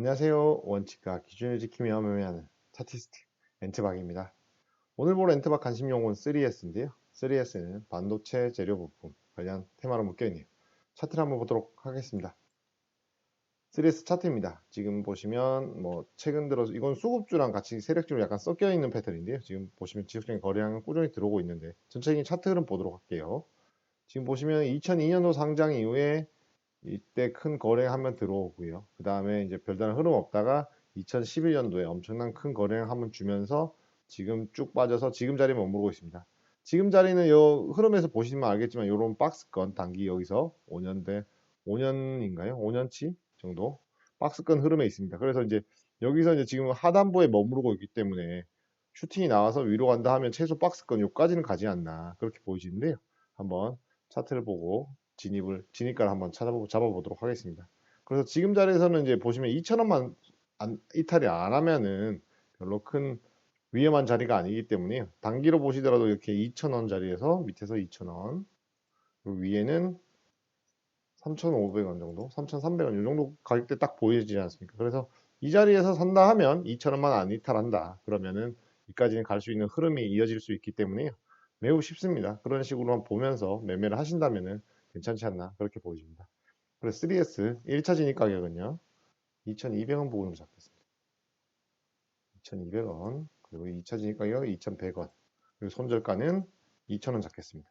안녕하세요. 원칙과 기준을 지키며 매매하는 차티스트 엔트박입니다. 오늘 볼 엔트박 관심 용어는 3S인데요. 3S는 반도체 재료 부품 관련 테마로 묶여있네요. 차트를 한번 보도록 하겠습니다. 3S 차트입니다. 지금 보시면 뭐 최근 들어서 이건 수급주랑 같이 세력주로 약간 섞여 있는 패턴인데요. 지금 보시면 지속적인 거래량은 꾸준히 들어오고 있는데 전체적인 차트 흐름 보도록 할게요. 지금 보시면 2002년도 상장 이후에 이때 큰 거래 한번 들어오고요. 그 다음에 이제 별다른 흐름 없다가 2011년도에 엄청난 큰 거래량 한번 주면서 지금 쭉 빠져서 지금 자리에 머무르고 있습니다. 지금 자리는 요 흐름에서 보시면 알겠지만 요런 박스권 단기 여기서 5년대 5년인가요? 5년치 정도 박스권 흐름에 있습니다. 그래서 이제 여기서 이제 지금 하단부에 머무르고 있기 때문에 슈팅이 나와서 위로 간다 하면 최소 박스권 요까지는 가지 않나 그렇게 보이시는데요. 한번 차트를 보고 진입을 진입가를 한번 찾아보고 잡아보도록 하겠습니다. 그래서 지금 자리에서는 이제 보시면 2,000원만 안, 이탈이 안 하면은 별로 큰 위험한 자리가 아니기 때문에 단기로 보시더라도 이렇게 2,000원 자리에서 밑에서 2,000원 위에는 3,500원 정도, 3,300원 이 정도 가격대 딱 보이지 않습니까? 그래서 이 자리에서 산다 하면 2,000원만 안 이탈한다. 그러면은 여기까지는 갈 수 있는 흐름이 이어질 수 있기 때문에 매우 쉽습니다. 그런 식으로 보면서 매매를 하신다면은 괜찮지 않나 그렇게 보여집니다. 그래서 3S 1차 진입 가격은요. 2,200원 부근으로 잡겠습니다. 2,200원 그리고 2차 진입 가격 2,100원 그리고 손절가는 2,000원 잡겠습니다.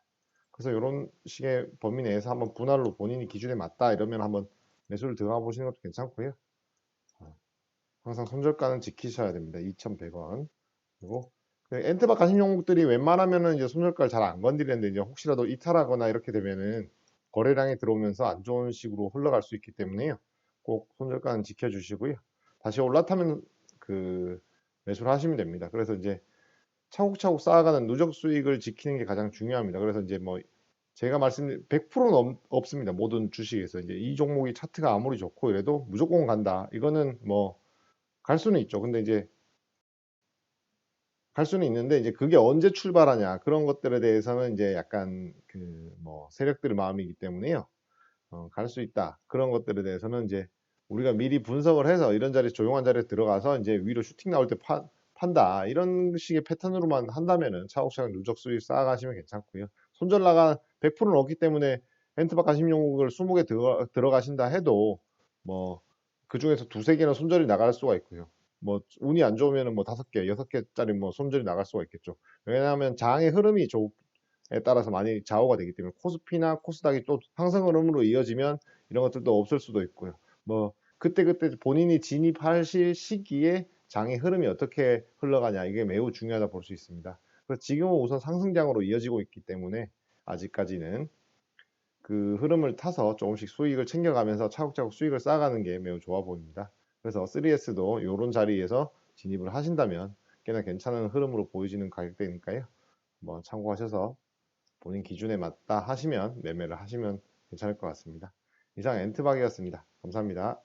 그래서 이런 식의 범위 내에서 한번 분할로 본인이 기준에 맞다 이러면 한번 매수를 들어가 보시는 것도 괜찮고요. 어, 항상 손절가는 지키셔야 됩니다. 2,100원 그리고 엔트바 가신 종목들이 웬만하면은 이제 손절가를 잘 안 건드리는데 이제 혹시라도 이탈하거나 이렇게 되면은 거래량이 들어오면서 안 좋은 식으로 흘러갈 수 있기 때문에요. 꼭 손절가는 지켜주시고요. 다시 올라타면 그 매수를 하시면 됩니다. 그래서 이제 차곡차곡 쌓아가는 누적 수익을 지키는 게 가장 중요합니다. 그래서 이제 뭐 제가 말씀드린 100%는 없, 습니다 모든 주식에서 이제 이 종목이 차트가 아무리 좋고 이래도 무조건 간다. 이거는 뭐 갈 수는 있죠. 근데 이제 갈 수는 있는데 이제 그게 언제 출발하냐 그런 것들에 대해서는 이제 약간 그 뭐 세력들의 마음이기 때문에요. 어, 갈 수 있다 그런 것들에 대해서는 이제 우리가 미리 분석을 해서 이런 자리 조용한 자리에 들어가서 이제 위로 슈팅 나올 때 파, 판다 이런 식의 패턴으로만 한다면은 차곡차곡 누적 수익 쌓아가시면 괜찮고요. 손절 나가 100%는 없기 때문에 벤트박 가심 용목을 20개 들어, 들어가신다 해도 뭐 그 중에서 두세 개는 손절이 나갈 수가 있고요. 뭐 운이 안 좋으면 뭐 다섯 개, 여섯 개짜리 뭐 손절이 나갈 수가 있겠죠. 왜냐하면 장의 흐름이 조에 따라서 많이 좌우가 되기 때문에 코스피나 코스닥이 또 상승 흐름으로 이어지면 이런 것들도 없을 수도 있고요. 뭐 그때 그때 본인이 진입하실 시기에 장의 흐름이 어떻게 흘러가냐 이게 매우 중요하다 볼 수 있습니다. 그래서 지금은 우선 상승장으로 이어지고 있기 때문에 아직까지는 그 흐름을 타서 조금씩 수익을 챙겨가면서 차곡차곡 수익을 쌓아가는 게 매우 좋아 보입니다. 그래서 3S도 이런 자리에서 진입을 하신다면 꽤나 괜찮은 흐름으로 보여지는 가격대니까요. 한번 참고하셔서 본인 기준에 맞다 하시면 매매를 하시면 괜찮을 것 같습니다. 이상 엔트박이었습니다. 감사합니다.